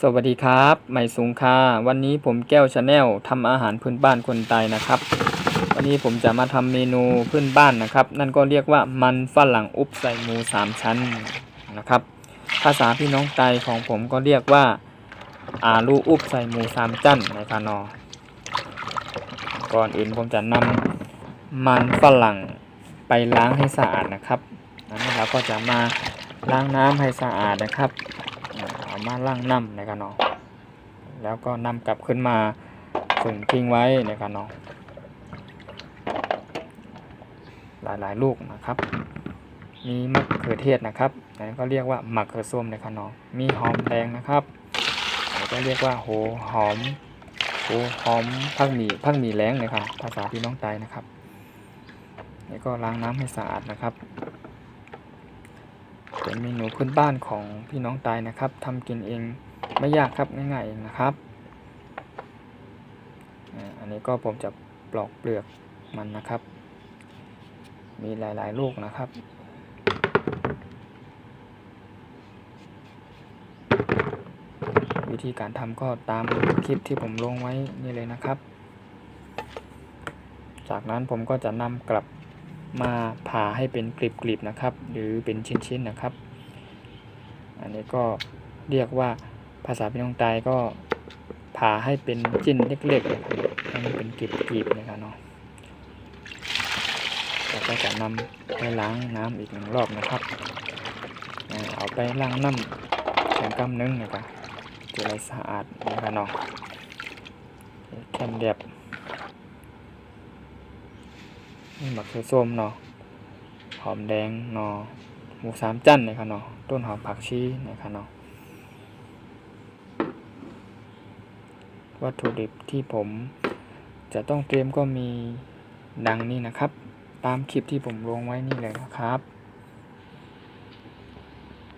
สวัสดีครับใหม่สูงค่ะวันนี้ผมแก้วชาแนลทำอาหารพื้นบ้านคนไทยนะครับ วันนี้ผมจะมาทำเมนูพื้นบ้านนะครับ นั่นก็เรียกว่ามันฝรั่งอุบใส่หมูสามชั้นนะครับ ภาษาพี่น้องไทยของผมก็เรียกว่าอาลูอุบใส่หมูสามชั้นนะครับนอก่อนอื่นผมจะนำมันฝรั่งไปล้างให้สะอาดนะครับนั้นเราก็จะมาล้างน้ำให้สะอาดนะครับ เอามาล่างน้ำในกันเนาะแล้วก็นำกลับขึ้นมาผึ่งทิ้งไว้ในกันเนาะหลายๆ ลูกนะครับ มีมะเขือเทศนะครับอันนี้ก็เรียกว่ามักเขือส้มในกันเนาะมีหอมแดงนะครับอันก็เรียกว่าโหหอมโหหอมพักหมี่พักหมี่แรงนะครับภาษาพี่น้องไตนะครับนี่ก็ล้างน้ำให้สะอาดนะครับ เป็นเมนูพื้นบ้านของพี่น้องตายนะครับทำกินเองไม่ยากครับง่ายๆเองนะครับอันนี้ก็ผมจะปลอกเปลือกมันนะครับ มีหลายๆลูกนะครับวิธีการทำก็ตามคลิปที่ผมลงไว้นี่เลยนะครับ จากนั้นผมก็จะนำกลับ มาผ่าให้เป็นกลีบๆนะครับ หรือเป็นชิ้นๆนะครับ อันนี้ก็เรียกว่าภาษาพี่น้องตายก็ผ่าให้เป็นจิ้นเล็กๆนะครับให้มันเป็นกลีบๆนะครับเนาะแล้วก็จะนำไปล้างน้ำอีกหนึ่งรอบนะครับ เอาไปล้างน้ำแข็งกำนึงนะครับจะได้สะอาดนะครับเนาะแค่เรียบ นี่มะเขือส้มเนาะหอมแดงเนาะหมูสามจั่นนะครับเนาะต้นหอมผักชีนะครับเนาะวัตถุดิบที่ผมจะต้องเตรียมก็มีดังนี้นะครับ ตามคลิปที่ผมลงไว้นี่เลยนะครับ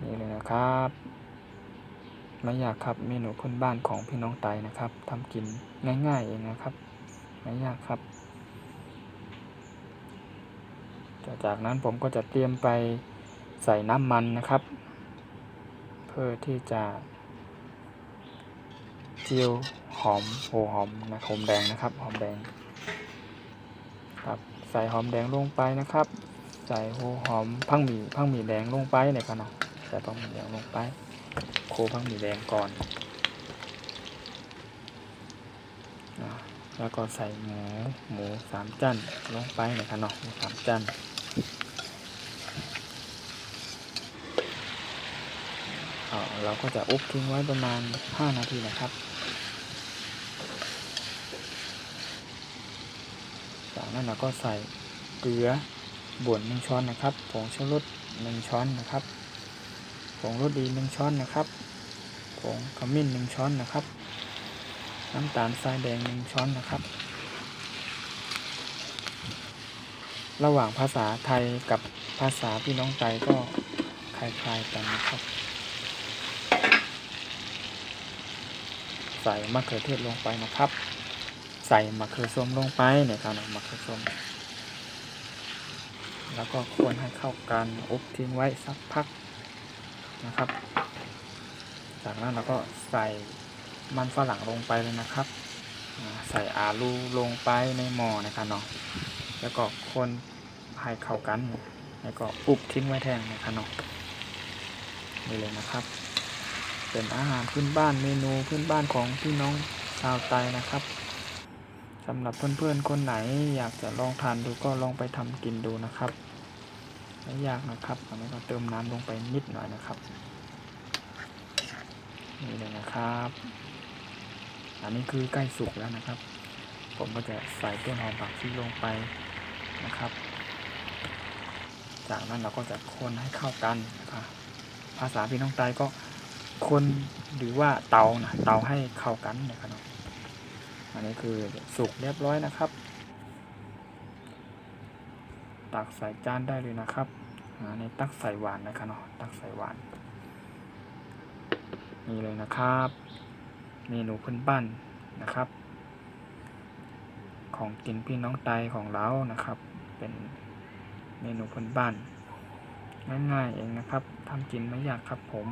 นี่เลยนะครับไม่ยากครับเมนูพื้นบ้านของพี่น้องไตนะครับทำกินง่ายๆเองนะครับไม่ยากครับ จากนั้นผมก็จะเตรียมไปใส่น้ำมันนะครับ เพื่อที่จะเจียวหอมโหหอมนะหอมแดงนะครับหอมแดงครับใส่หอมแดงลงไปนะครับ ใส่โหหอมพังหมี่พังหมี่แดงลงไปเลยครับเนาะใส่พังหมี่แดงลงไป โคพังหมี่แดงก่อนนะแล้วก็ใส่หมูหมูสามจั่นลงไปเลยครับเนาะหมูสามจั่น อ่า เราก็จะอุบทิ้งไว้ประมาณ 5 นาทีนะครับ จากนั้นเราก็ใส่เกลือบ่วนหนึ่งช้อนนะครับ ผงชูรสหนึ่งช้อนนะครับ ผงรสดีหนึ่งช้อนนะครับ ผงขมิ้นหนึ่งช้อนนะครับ น้ำตาลทรายแดงหนึ่งช้อนนะครับ ระหว่างภาษาไทยกับภาษาพี่น้องไตก็คล้ายๆกันนะครับ ใส่มะเขือเทศลงไปนะครับ ใส่มะเขือส้มลงไปเนี่ยครับมะเขือส้มแล้วก็คนให้เข้ากันอบทิ้งไว้สักพักนะครับ จากนั้นเราก็ใส่มันฝรั่งลงไปเลยนะครับใส่อาลูลงไปในหม้อนะครับเนาะแล้วก็คนให้เข้ากัน แล้วก็อุบทิ้งไว้แทนนะครับเนาะนี่เลยนะครับ เป็นอาหารพื้นบ้านเมนูพื้นบ้านของพี่น้องชาวไตนะครับสำหรับเพื่อนๆคนไหนอยากจะลองทานดูก็ลองไปทำกินดูนะครับไม่ยากนะครับอันนี้ก็เติมน้ำลงไปนิดหน่อยนะครับนี่เลยนะครับ อันนี้คือใกล้สุกแล้วนะครับ ผมก็จะใส่ต้นหอมผักชีลงไปนะครับ จากนั้นเราก็จะคนให้เข้ากันนะครับภาษาพี่น้องไตก็ คนหรือว่าเตานะเตาให้เข้ากันนะครับเนาะอันนี้คือสุกเรียบร้อยนะครับ ตักใส่จานได้เลยนะครับอันนี้ตักใส่หวานนะครับเนาะตักใส่หวานนี่เลยนะครับเมนูพื้นบ้านนะครับ ของกินพี่น้องไตของเรานะครับ เป็นเมนูพื้นบ้านง่ายๆเองนะครับทำกินไม่ยากครับผม